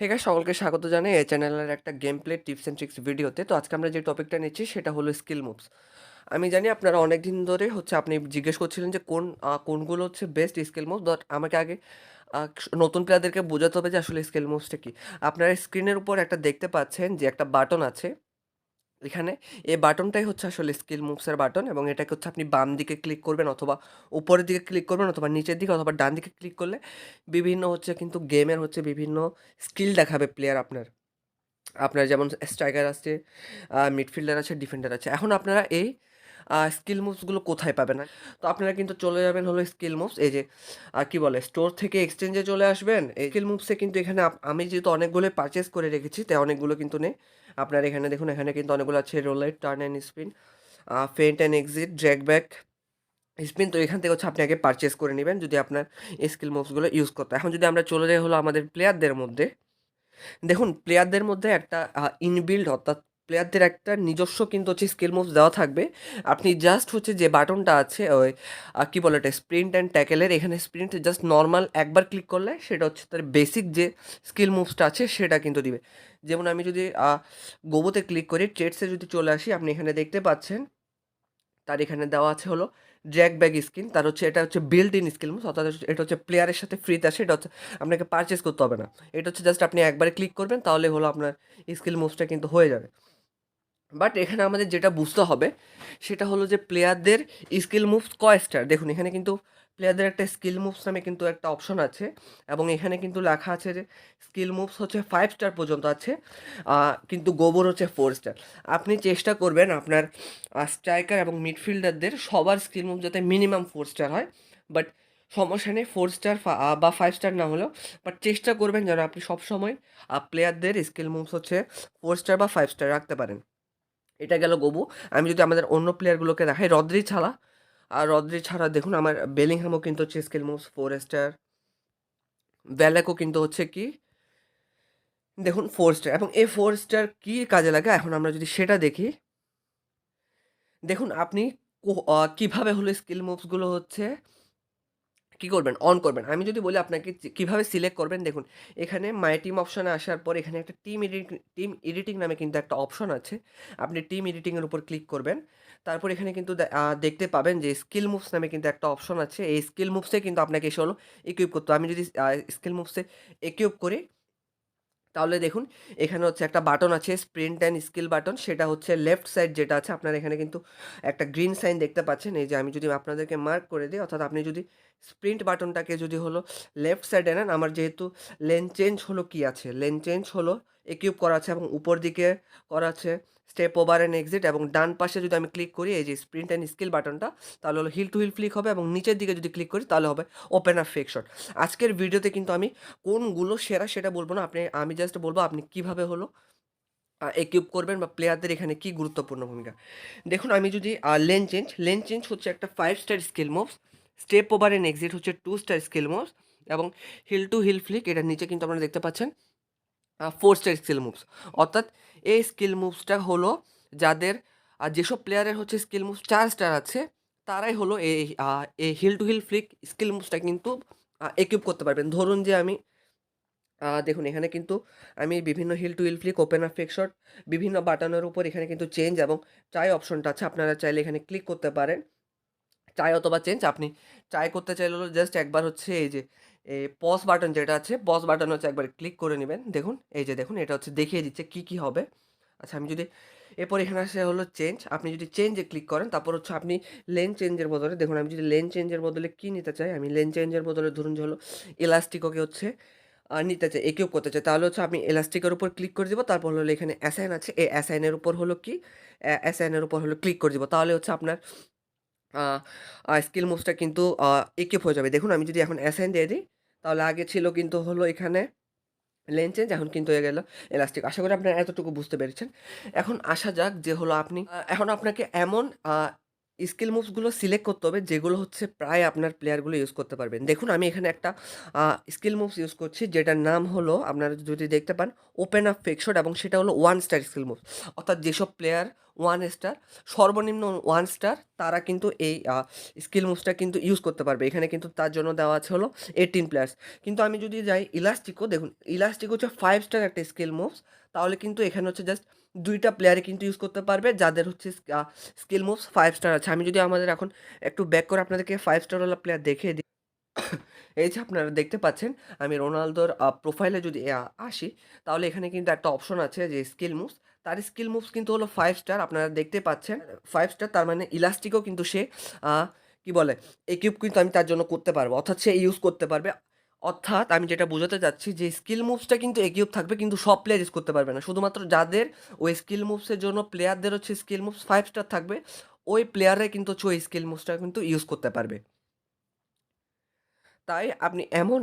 Hey guys সকলকে স্বাগত জানাই এই চ্যানেলের একটা game play tips and tricks ভিডিওতে তো আজকে আমরা যে টপিকটা নিচ্ছি, সেটা হলো স্কিল মুভস আমি জানি আপনারা অনেক দিন ধরে হচ্ছে আপনি জিজ্ঞেস করছিলেন যে কোন কোনগুলো হচ্ছে বেস্ট স্কিল মুভস বাট আমাকে আগে নতুন প্লেয়ারদেরকে বোঝাতে হবে যে আসলে স্কিল মুভসটা কি। আপনারা স্ক্রিনের উপর একটা দেখতে পাচ্ছেন যে একটা বাটন আছে। এখানে। এই বাটনটাই হচ্ছে আসলে স্কিল মুভসের বাটন এবং এটাকে হচ্ছে আপনি বাম দিকে ক্লিক করবেন অথবা উপরের দিকে ক্লিক করবেন অথবা নিচের দিকে অথবা ডান দিকে ক্লিক করলে বিভিন্ন হচ্ছে কিন্তু গেমের হচ্ছে বিভিন্ন স্কিল দেখাবে প্লেয়ার আপনার। আপনার যেমন স্ট্রাইকার আছে মিডফিল্ডার আছে ডিফেন্ডার আছে। এখন আপনারা এই স্কিল মুভসগুলো কোথায় পাবেন? তো আপনারা কিন্তু চলে যাবেন হলো স্কিল মুভস, এই যে কি বলে, স্টোর থেকে এক্সচেঞ্জে চলে আসবেন। স্কিল মুভসে কিন্তু এখানে আমি যেহেতু অনেকগুলো পারচেস করে রেখেছি, তাই অনেকগুলো কিন্তু নেই। আপনার এখানে দেখুন, এখানে কিন্তু অনেকগুলো আছে roll right turn and spin feint and exit drag back spin তো এখান থেকে হচ্ছে আপনি আগে পারচেস করে নেবেন যদি আপনার স্কিল মুভসগুলো ইউজ করতে। এখন যদি আমরা চলে যাই হলো আমাদের প্লেয়ারদের মধ্যে, দেখুন প্লেয়ারদের মধ্যে একটা ইনবিল্ড অর্থাৎ প্লেয়ারদের একটা নিজস্ব কিন্তু হচ্ছে স্কিল মুভস দেওয়া থাকবে। আপনি জাস্ট হচ্ছে যে বাটনটা আছে, ওই কি বলে এটা স্প্রিন্ট অ্যান্ড ট্যাকেলের এখানে স্প্রিন্ট জাস্ট নর্মাল একবার ক্লিক করলে সেটা হচ্ছে তার বেসিক যে স্কিল মুভসটা আছে সেটা কিন্তু দিবে। যেমন আমি যদি গোবোতে ক্লিক করি ট্রেডসে যদি চলে আসি, আপনি এখানে দেখতে পাচ্ছেন, তার এখানে দেওয়া আছে হলো জ্যাক ব্যাগ স্কিন তার হচ্ছে, এটা হচ্ছে বিল্ট ইন স্কিল মুভস অর্থাৎ এটা হচ্ছে প্লেয়ারের সাথে ফ্রিতে আসে, এটা হচ্ছে, আপনাকে পারচেস করতে হবে না। এটা হচ্ছে জাস্ট আপনি একবারে ক্লিক করবেন, তাহলে হলো আপনার স্কিল মুভসটা কিন্তু হয়ে যাবে। বাট এখানে আমাদের যেটা বুঝতে হবে, সেটা হলো যে প্লেয়ারদের স্কিল মুভস কয় স্টার দেখুন, এখানে কিন্তু প্লেয়ারদের একটা স্কিল মুভস নামে কিন্তু একটা অপশন আছে এবং এখানে কিন্তু লেখা আছে যে স্কিল মুভস হচ্ছে ফাইভ স্টার পর্যন্ত আছে কিন্তু গোবর হচ্ছে ফোর স্টার আপনি চেষ্টা করবেন আপনার স্ট্রাইকার এবং মিডফিল্ডারদের সবার স্কিল মুভ যাতে মিনিমাম ফোর স্টার হয় বাট সমস্যা নেই ফোর স্টার বা ফাইভ স্টার না হলেও বাট চেষ্টা করবেন যেন আপনি সবসময় প্লেয়ারদের স্কিল মুভস হচ্ছে ফোর স্টার বা ফাইভ স্টার রাখতে পারেন। এটা গেল গোবু। আমি যদি আমাদের অন্য প্লেয়ারগুলোকে দেখাই, রদ্রি ছাড়া। আর রদ্রি ছাড়া দেখুন, আমার বেলিংহামও কিন্তু হচ্ছে স্কিল মুভস ফোর স্টার কিন্তু হচ্ছে কি? দেখুন ফোর স্টার এবং এই ফোর স্টার কী কাজে লাগে? এখন আমরা যদি সেটা দেখি। দেখুন, আপনি কীভাবে হলো স্কিল মুভসগুলো হচ্ছে? কি করবেন? অন করবেন। আমি যদি বলি আপনাকে কীভাবে সিলেক্ট করবেন, দেখুন, এখানে মাই টিম অপশানে আসার পর এখানে একটা টিম এডিটিং টিম এডিটিং নামে কিন্তু একটা অপশন আছে। আপনি টিম এডিটিংয়ের উপর ক্লিক করবেন। তারপর এখানে কিন্তু দেখতে পাবেন যে স্কিল মুভস নামে কিন্তু একটা অপশন আছে। এই স্কিল মুভসে কিন্তু আপনাকে এসে হলো ইকুইপ করতে আমি যদি স্কিল মুভসে ইকুইপ করি তাহলে দেখুন, এখানে হচ্ছে একটা বাটন আছে স্প্রিন্ট অ্যান্ড স্কিল বাটন সেটা হচ্ছে লেফট সাইড যেটা আছে, আপনার এখানে কিন্তু একটা গ্রিন সাইন দেখতে পাচ্ছেন, এই যে আমি যদি আপনাদেরকে মার্ক করে দিই, অর্থাৎ আপনি যদি স্প্রিন্ট বাটনটাকে যদি হলো লেফট সাইডে নেন, আমার যেহেতু লেন চেঞ্জ হলো কি আছে? লেন চেঞ্জ হলো একিউব করা আছে এবং উপর দিকে করা আছে। স্টেপ ওভার অ্যান্ড এক্সিট এবং ডান পাশে যদি আমি ক্লিক করি, এই যে স্প্রিন্ট অ্যান্ড স্কিল বাটনটা তাহলে হলো হিল টু হিল ফ্লিক হবে এবং নিচের দিকে যদি ক্লিক করি, তাহলে হবে ওপেন আপ ফেক শট আজকের ভিডিওতে কিন্তু আমি কোনগুলো সেরা সেটা বলব না, আপনি, আমি জাস্ট বলব আপনি কীভাবে হলো একিউপ করবেন বা প্লেয়ারদের এখানে কি গুরুত্বপূর্ণ ভূমিকা। দেখুন, আমি যদি লেন চেঞ্জ লেন চেঞ্জ হচ্ছে একটা five star skill moves step over and exit হচ্ছে টু স্টার স্কিল মুভস এবং হিল টু হিল ফ্লিক এটার নিচে কিন্তু আপনারা দেখতে পাচ্ছেন। ফোর স্টার স্কিল মুভস অর্থাৎ এই স্কিল মুভসটা হলো যাদের যেসব প্লেয়ারের হচ্ছে স্কিল মুভস চার স্টার আছে, তারাই হলো এই এই heel to heel flick skill মুভসটা কিন্তু একিউপ করতে পারবেন। ধরুন যে আমি দেখুন এখানে কিন্তু আমি বিভিন্ন heel to heel flick open up fake বিভিন্ন বাটনের উপর এখানে কিন্তু চেঞ্জ এবং ট্রাই অপশনটা আছে। আপনারা চাইলে এখানে ক্লিক করতে পারেন। ট্রাই অথবা চেঞ্জ আপনি ট্রাই করতে চাইলে জাস্ট একবার হচ্ছে এই যে পজ বাটন যেটা আছে পজ বাটন হচ্ছে একবার ক্লিক করে নেবেন। দেখুন, এই যে দেখুন, এটা হচ্ছে দেখিয়ে দিচ্ছে কি কি হবে। আচ্ছা আমি যদি এরপর এখানে আসে হলো চেঞ্জ আপনি যদি চেঞ্জে ক্লিক করেন, তারপর হচ্ছে আপনি লেন চেঞ্জের বদলে, দেখুন আমি যদি লেন চেঞ্জের বদলে কী নিতে চাই, আমি লেন চেঞ্জের বদলে ধরুন যে হলো ইলাস্টিকোকে হচ্ছে নিতে চাই একেও করতে চাই, তাহলে হচ্ছে আমি এলাস্টিকের উপর ক্লিক করে দেবো, তারপর হলো এখানে অ্যাসাইন আছে, এই অ্যাসাইনের উপর হলো কি অ্যাসাইনের উপর হলো ক্লিক করে দিব। তাহলে হচ্ছে আপনার স্কিল মুভসটা কিন্তু একিপ হয়ে যাবে। দেখুন, আমি যদি এখন অ্যাসাইন দিয়ে দিই, তাহলে আগে ছিল কিন্তু হলো এখানে লেন চেঞ্জ এখন কিন্তু হয়ে গেল এলাস্টিক আশা করি আপনারা এতটুকু বুঝতে পেরেছেন। এখন আসা যাক যে হলো আপনি এখন আপনাকে এমন স্কিল মুভসগুলো সিলেক্ট করতে হবে, যেগুলো হচ্ছে প্রায় আপনার প্লেয়ারগুলো ইউজ করতে পারবেন। দেখুন, আমি এখানে একটা স্কিল মুভস ইউজ করছি, যেটার নাম হলো, আপনারা যদি দেখতে পান ওপেন আপ ফেকশট এবং সেটা হলো ওয়ান স্টার স্কিল মুভ অর্থাৎ যেসব প্লেয়ার ওয়ান স্টার সর্বনিম্ন ওয়ান স্টার তারা কিন্তু এই স্কিল মুভসটা কিন্তু ইউজ করতে পারবে। এখানে কিন্তু তার জন্য দেওয়া আছে হলো এইটিন প্লেয়ার্স কিন্তু আমি যদি যাই ইলাস্টিকো দেখুন ইলাস্টিক হচ্ছে ফাইভ স্টার একটা স্কিল মুভস, তাহলে কিন্তু এখানে হচ্ছে জাস্ট দুইটা প্লেয়ারে কিন্তু ইউজ করতে পারবে, যাদের হচ্ছে স্কিল মুভস ফাইভ স্টার আছে। আমি যদি আমাদের এখন একটু ব্যাক করে আপনাদেরকে ফাইভ স্টারওয়ালা প্লেয়ার দেখিয়ে দিই। এই যে আপনারা দেখতে পাচ্ছেন, আমি রোনালদোর প্রোফাইলে যদি আসি, তাহলে এখানে কিন্তু একটা অপশন আছে যে স্কিল মুভস তার স্কিল মুভস কিন্তু হলো ফাইভ স্টার আপনারা দেখতে পাচ্ছেন। ফাইভ স্টার তার মানে ইলাস্টিকও কিন্তু সে কি বলে একিউব কিন্তু আমি তার জন্য করতে পারব। অর্থাৎ সে ইউজ করতে পারবে। অর্থাৎ আমি যেটা বোঝাতে চাচ্ছি যে স্কিল মুভসটা কিন্তু একিউব থাকবে, কিন্তু সব প্লেয়ার ইউজ করতে পারবে না। শুধুমাত্র যাদের ওই স্কিল মুভসের জন্য প্লেয়ারদের হচ্ছে স্কিল মুভস ফাইভ স্টার থাকবে, ওই প্লেয়ারে কিন্তু হচ্ছে ওই স্কিল মুভসটা কিন্তু ইউজ করতে পারবে। তাই আপনি এমন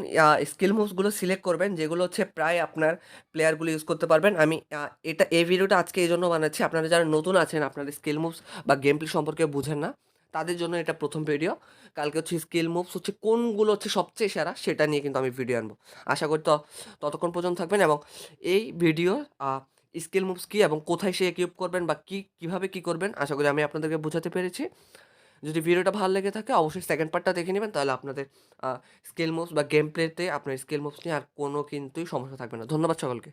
স্কিল মুভসগুলো সিলেক্ট করবেন যেগুলো হচ্ছে প্রায় আপনার প্লেয়ারগুলো ইউজ করতে পারবেন। আমি এটা, এই ভিডিওটা আজকে এই জন্য বানাচ্ছি। আপনারা যারা নতুন আছেন আপনার স্কিল মুভস বা গেম প্লে সম্পর্কে বুঝেন না। তাদের জন্য এটা প্রথম ভিডিও কালকে হচ্ছে স্কিল মুভস হচ্ছে কোনগুলো হচ্ছে সবচেয়ে সেরা সেটা নিয়ে কিন্তু আমি ভিডিও আনব। আশা করি তো ততক্ষণ পর্যন্ত থাকবেন এবং এই ভিডিও স্কিল মুভস কী এবং কোথায় সে কিউব করবেন বা কী, কীভাবে কী করবেন, আশা করি আমি আপনাদেরকে বোঝাতে পেরেছি। যদি ভিডিওটা ভালো লেগে থাকে, অবশ্যই সেকেন্ড পার্টটা দেখে নেবেন, তাহলে আপনাদের স্কিল মুভস বা গেম প্লেতে আপনার স্কিল মুভস নিয়ে আর কোনো কিন্তু সমস্যা থাকবে না। ধন্যবাদ সকলকে।